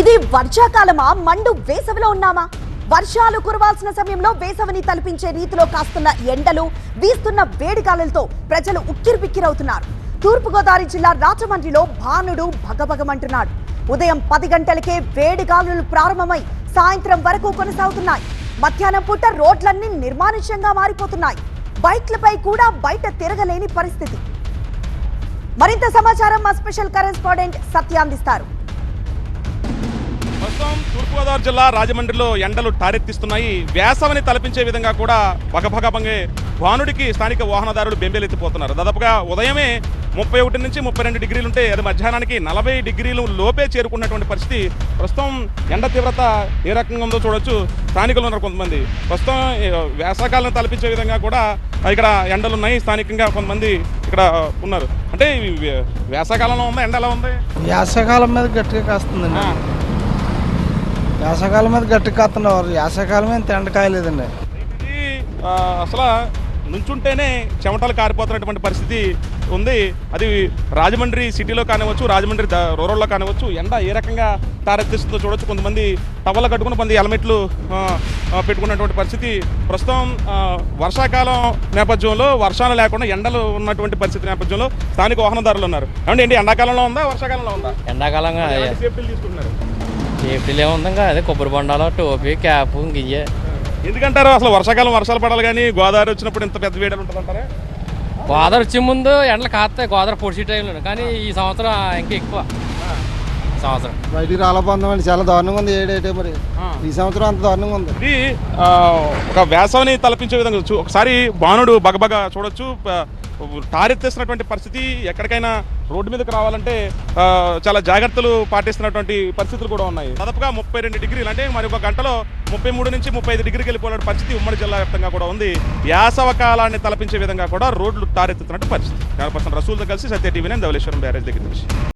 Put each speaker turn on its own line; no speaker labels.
ఇది వర్షాకాలమా? మండు వేసవిలో ఉన్నామా? వర్షాలు కురవాల్సిన సమయంలో వేసవిని తలపించే రీతిలో కాస్తున్న ఎండలు వీస్తున్న వేడిగాలులతో ప్రజలు ఉక్కిరిబిక్కిరవుతున్నారు. తూర్పుగోదావరి జిల్లా రాజమండ్రిలో భానుడు భగభగమంటున్నాడు. ఉదయం పది గంటలకే వేడిగాలులు ప్రారంభమై సాయంత్రం వరకు కొనసాగుతున్నాయి. మధ్యాహ్నం పూట రోడ్లన్నీ నిర్మానుష్యంగా మారిపోతున్నాయి. బైక్లపై కూడా బయట తిరగలేని పరిస్థితి. మరింత సమాచారం మా స్పెషల్ కరెస్పాండెంట్ సత్య అందిస్తారు
ప్రస్తుతం తూర్పుగోదావరి జిల్లా రాజమండ్రిలో ఎండలు టారెత్తిస్తున్నాయి. వేసవిని తలపించే విధంగా కూడా భగభగభంగే భానుడికి స్థానిక వాహనదారులు బెంబేలెత్తిపోతున్నారు. దాదాపుగా ఉదయమే ముప్పై ఒకటి నుంచి ముప్పై రెండు డిగ్రీలు ఉంటే అది మధ్యాహ్నానికి నలభై డిగ్రీలు లోపే చేరుకున్నటువంటి పరిస్థితి. ప్రస్తుతం ఎండ తీవ్రత ఏ రకంగా ఉందో చూడొచ్చు. స్థానికులు ఉన్నారు కొంతమంది. ప్రస్తుతం ఈ వేసవకాలను తలపించే విధంగా కూడా ఇక్కడ ఎండలు ఉన్నాయి స్థానికంగా కొంతమంది ఇక్కడ ఉన్నారు. అంటే వేసవకాలంలో ఉందా? ఎండ ఎలా ఉంది?
వేసవకాలం మీద గట్టిగా కాస్తుందండి. వేసవకాలం మీద గట్టిగా కాస్తున్నారు వేసవకాలం మీద
ఆ, అసలు నుంచుంటేనే చెమటలు కారిపోతున్నటువంటి పరిస్థితి ఉంది. అది రాజమండ్రి సిటీలో కానివచ్చు రాజమండ్రి రూరల్లో కానివచ్చు ఎండ ఏ రకంగా తారెత్తిస్తుందో చూడొచ్చు. కొంతమంది టవల్ కట్టుకుని కొంత హెల్మెట్లు పెట్టుకున్నటువంటి పరిస్థితి. ప్రస్తుతం వర్షాకాలం నేపథ్యంలో వర్షాలు లేకుండా ఎండలు ఉన్నటువంటి పరిస్థితి నేపథ్యంలో స్థానిక వాహనదారులు ఉన్నారు. ఏమంటే ఏంటి ఎండాకాలంలో ఉందా వర్షాకాలంలో ఉందా?
ఎండాకాలంగా
సేఫ్టీలు తీసుకుంటున్నారు?
సేఫ్టీలు ఏముంది ఇంకా అదే కొబ్బరి బొండాలు టోపీ క్యాప్ గియ్యే
ఎందుకంటారు? అసలు వర్షాకాలం వర్షాలు పడాలి కానీ గోదావరి వచ్చినప్పుడు ఇంత పెద్ద వేడలు ఉంటుందంటారా
గోదావరి వచ్చే ముందు ఎండలు కాస్తాయి గోదావరి పొడిచి టైంలో కానీ ఈ సంవత్సరం ఇంకా ఎక్కువ. సంవత్సరం.
బయటికి రాలపోందామండి చాలా దారుణంగా ఉంది ఏడేటే మరి. ఈ సంవత్సరం అంత దారుణంగా ఉంది.
ఇది ఆ, ఒక వేసవిని తలపించే విధంగా ఒకసారి బాణుడు బగబగ చూడొచ్చు. ప- టారెత్తేసినటువంటి పరిస్థితి ఎక్కడికైనా రోడ్డు మీదకి రావాలంటే చాలా జాగ్రత్తలు పాటిస్తున్నటువంటి పరిస్థితులు కూడా ఉన్నాయి. దాదాపుగా ముప్పై రెండు డిగ్రీలు అంటే మరి ఒక గంటలో ముప్పై మూడు నుంచి ముప్పై ఐదు డిగ్రీకి వెళ్ళిపోయిన పరిస్థితి ఉమ్మడి జిల్లా వ్యాప్తంగా కూడా ఉంది. యాసవ కాలాన్ని తలపించే విధంగా కూడా రోడ్లు టారెత్తుతున్నట్టు పరిస్థితి. పర్సెంట్ రసూల్తో కలిసి సత్య టీవీ నేను ధవలేశ్వరం బ్యారేజ్ దగ్గర నుంచి.